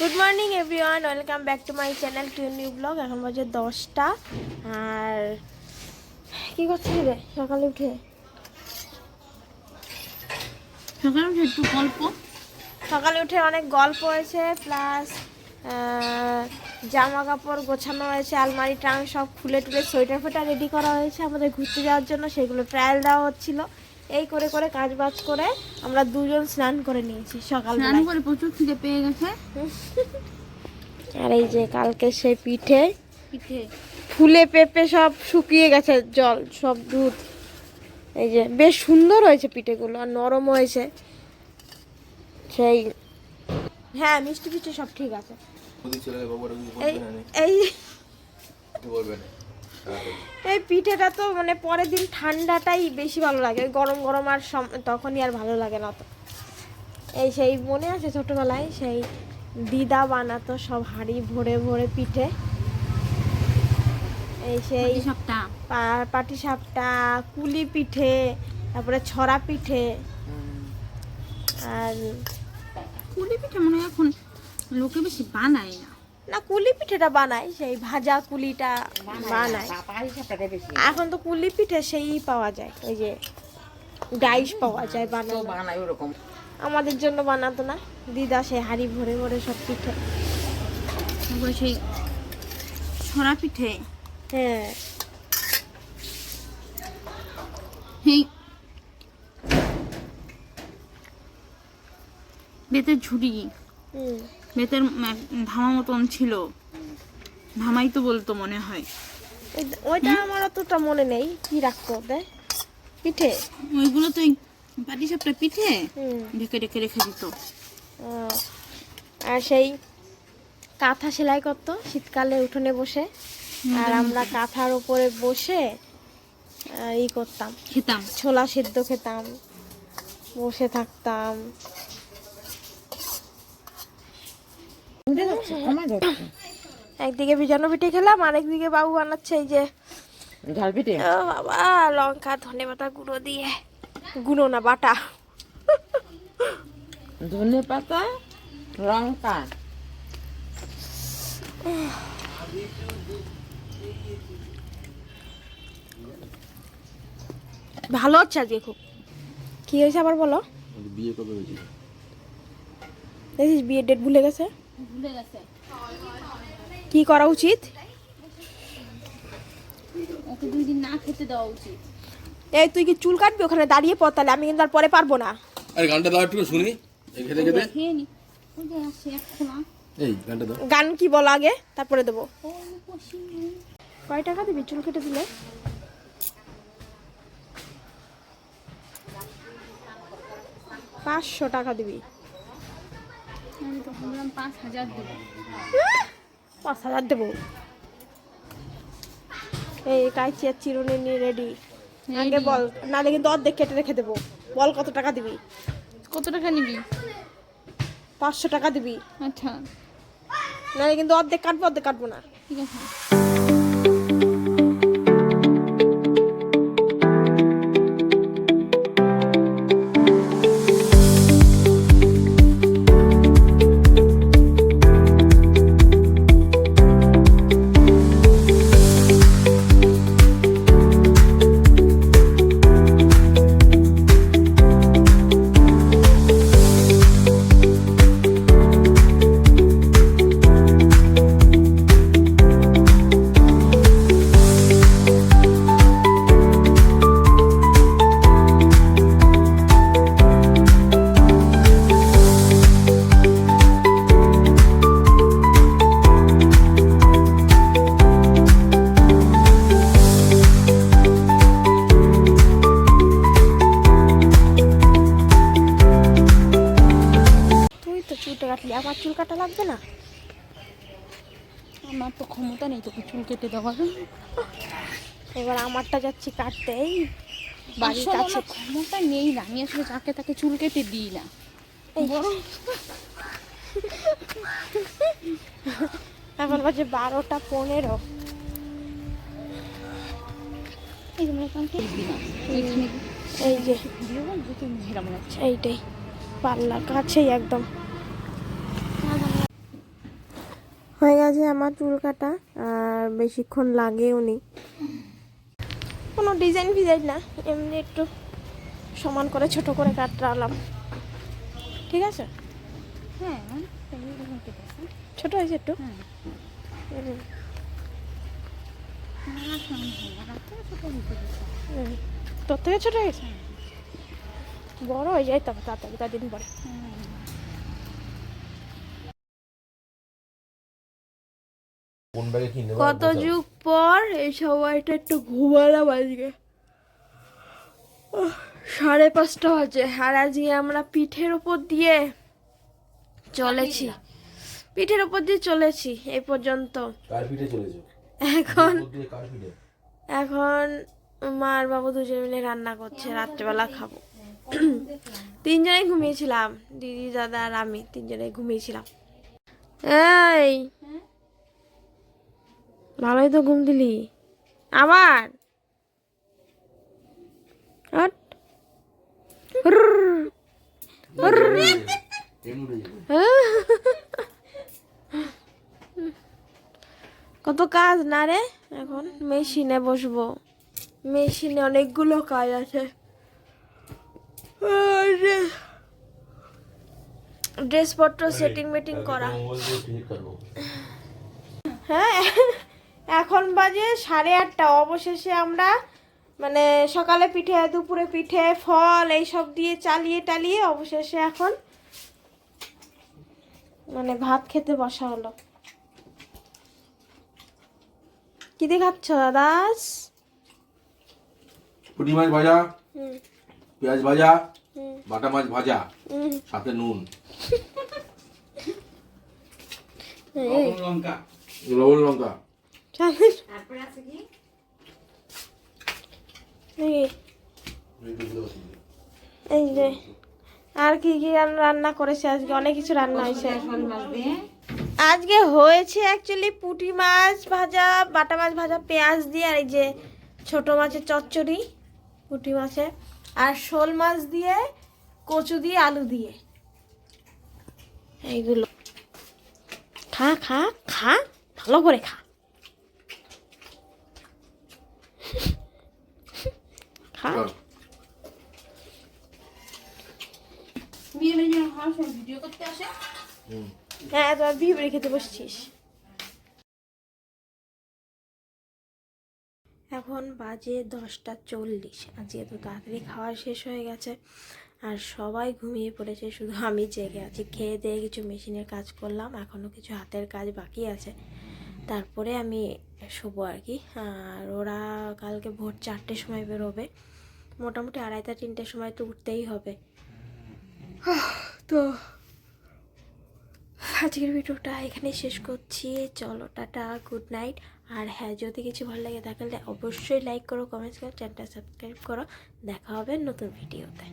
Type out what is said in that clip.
Good morning everyone welcome back to my channel to new blog এখন বাজে দশটা। আর কি করছিস রে? সকালে উঠে? সকালে উঠে একটু গল্প। সকালে উঠে অনেক গল্প হয়েছে প্লাস জামা কাপড় গোছানো হয়েছে আলমারি ট্রাং সব খুলে টুলে সোয়েটার ফোটার রেডি করা হয়েছে আমাদের ঘুরতে যাওয়ার জন্য। সেগুলো ট্রায়াল দেওয়া হচ্ছিল। এই করে করে কাজ বাজ করে আমরা দুজন স্নান করে নিয়েছি সকাল স্নান করে প্রচুর খিদে পেয়ে গেছে। আর এই যে কালকে সেই পিঠে পিঠে। ফুলে পেঁপে সব শুকিয়ে গেছে জল সব দুধ। এই যে বেশ সুন্দর হয়েছে পিঠেগুলো আর নরম হয়েছে। সেই হ্যাঁ মিষ্টি পিঠে সব ঠিক আছে। এই বলবে না? এই এই পিঠেটা তো মানে পরের দিন ঠান্ডাটাই বেশি ভালো লাগে। ওই গরম গরম আর তখনই আর ভালো লাগে না তো। এই সেই মনে আছে ছোটবেলায়? সেই দিদা বানাতো সব হাঁড়ি ভরে ভরে পিঠে। এই সেই এই সবটা পা- পাটিসাপটা কুলি পিঠে তারপরে ছড়া পিঠে। আর কুলি পিঠে মনে হয় এখন লোকে বেশি বানায় না। না কুলি পিঠেটা বানায় সেই ভাজা কুলিটা বানায় এখন তো কুলি পিঠে সেই পাওয়া যায় ওই যে ডাইস পাওয়া যায় বানানো। বানাই ওরকম। আমাদের জন্য বানাতো না দিদা সেই হাড়ি ভরে ভরে সব পিঠে। সেই ছড়া পিঠে। হ্যাঁ। এই বেতের ঝুড়ি। হুম। বেতের এক ধামা মতন ছিল। ধামাই তো বলতো মনে হয়। ওই- ওইটা আমার অতটা মনে নেই। কি রাখতো ওতে পিঠে? ওইগুলো তো পাটি সাপটা পিঠে? ঢেকে ঢেকে রেখে দিত। আর সেই কাঁথা সেলাই করতো শীতকালে উঠোনে বসে। আর আমরা কাঁথার উপরে বসে ই করতাম। খেতাম। ছোলা সিদ্ধ খেতাম বসে থাকতাম। একদিকে ভিজানো পিঠে খেলাম আরেকদিকে বাবু বানাচ্ছে এই যে ঝাল পিঠে? ও বাবা লঙ্কা ধনে পাতা গুঁড়ো দিয়ে। গুঁড়ো না বাটা। ধনে পাতা লঙ্কা। ভালো হচ্ছে আজকে খুব। কি হয়েছে আবার বলো? বিয়ে কবে হয়েছিল? দেখিস বিয়ের ডেট ভুলে গেছে? ভুলে গেছে। কি করা উচিত? ওকে দুই দিন না খেতে দেওয়া উচিত। এই তুই কি চুল কাটবি ওখানে? দাঁড়িয়ে পর তাহলে আমি কিন্তু আর পরে পারব না। আরে গানটা দাও একটু শুনি। এই খেতে খেতে এই গানটা দাও। গান কি বলো আগে? তারপরে দেবো। কয় টাকা দিবি চুল কেটে দিলে? পাঁচশো টাকা দিবি। আমি তো ভাবলাম পাঁচ হাজার দেবো। পাঁচ হাজার দেবো? এই কাইচি আর চিরুনি নিয়ে রেডি আগে বল নাহলে কিন্তু অর্ধেক কেটে রেখে দেবো। বল কত টাকা দিবি? কত টাকা নিবি? পাঁচশো টাকা দিবি। আচ্ছা। নাহলে কিন্তু অর্ধেক কাটবো অর্ধেক কাটবো না। ঠিক আছে। চুলটা কাটলি আমার চুল কাটা লাগবে না আমার তো ক্ষমতা নেই তোকে চুল কেটে দেওয়ার এবার আমারটা যাচ্ছি কাটতে এই বাড়ির কাছে ক্ষমতা নেই না আমি আসলে যাকে তাকে চুল কেটে দিই না এখন বাজে বারোটা পনেরো এই যে মনে মনে এইটাই পাল্লার কাছেই একদম গেছে আমার চুল কাটা আর বেশিক্ষণ লাগেও নি। কোনো ডিজাইন ফিজাইন না এমনি একটু সমান করে ছোট করে কাটলাম ঠিক আছে? হ্যাঁ ছোট হয়েছে একটু। হ্যাঁ। হুম। তোর থেকে ছোট হয়েছে? বড় হয়ে যায় তবে তাড়াতাড়ি দিন পরে। কোন ব্যাগে কি নেবে কত যুগ পর এই সময়টা একটু ঘুমালাম আজকে। সাড়ে পাঁচটা বাজে আর আজকে আমরা পিঠের ওপর দিয়ে চলেছি। পিঠের ওপর দিয়ে চলেছি এই পর্যন্ত। কার পিঠে চলেছো? এখন দিয়ে কার পিঠে? এখন মা আর বাবু দুজন মিলে রান্না করছে রাত্রেবেলা খাব। তিনজনেই ঘুমিয়েছিলাম দিদি দাদা আর আমি তিনজনেই ঘুমিয়েছিলাম। এই ভালোই তো ঘুম দিলি। আবার? কত কাজ না রে? এখন মেশিনে বসবো। মেশিনে অনেকগুলো কাজ আছে। ড্রেসপত্র সেটিং মেটিং করা। হ্যাঁ। এখন বাজে সাড়ে আটটা। অবশেষে আমরা মানে সকালে পিঠে দুপুরে পিঠে ফল এইসব দিয়ে চালিয়ে টালিয়ে অবশেষে এখন মানে ভাত খেতে বসা হলো। কি দিয়ে খাচ্ছ দাদাস পুঁটি মাছ ভাজা হুম। পেঁয়াজ ভাজা হুম। বাটা মাছ ভাজা হুম। সাথে নুন। এই, লবণ লঙ্কা। চালের এই, এই যে আর কি কি রান- রান্না করেছে? আজকে অনেক কিছু রান্না হয়েছে। আজকে হয়েছে অ্যাকচুয়ালি পুঁটি মাছ ভাজা বাটা মাছ ভাজা পেঁয়াজ দিয়ে আর এই যে ছোট মাছের চচ্চড়ি পুঁটি মাছের আর শোল মাছ দিয়ে কচু দিয়ে আলু দিয়ে। এইগুলো। খা খা খা ভালো করে খা। খা ভিডিও করতে আসে? হ্যাঁ তোর বিয়ে বাড়ি খেতে বসছিস। এখন বাজে দশটা চল্লিশ। আজকে তো তাড়াতাড়ি খাওয়া শেষ হয়ে গেছে। আর সবাই ঘুমিয়ে পড়েছে শুধু আমি জেগে আছি। খেয়ে দিয়ে কিছু মেশিনের কাজ করলাম এখনও কিছু হাতের কাজ বাকি আছে। তারপরে আমি শোবো আর কি আর ওরা কালকে ভোর চারটের সময় বেরোবে। মোটামুটি আড়াইটা, তিনটের সময় তো উঠতেই হবে। তো আজকের ভিডিওটা এখানে শেষ করছি। চলো, টাটা, গুড নাইট। আর হ্যাঁ যদি কিছু ভালো লাগে থাকলে অবশ্যই লাইক করো কমেন্টস করো চ্যানেলটা সাবস্ক্রাইব করো। দেখা হবে নতুন ভিডিওতে।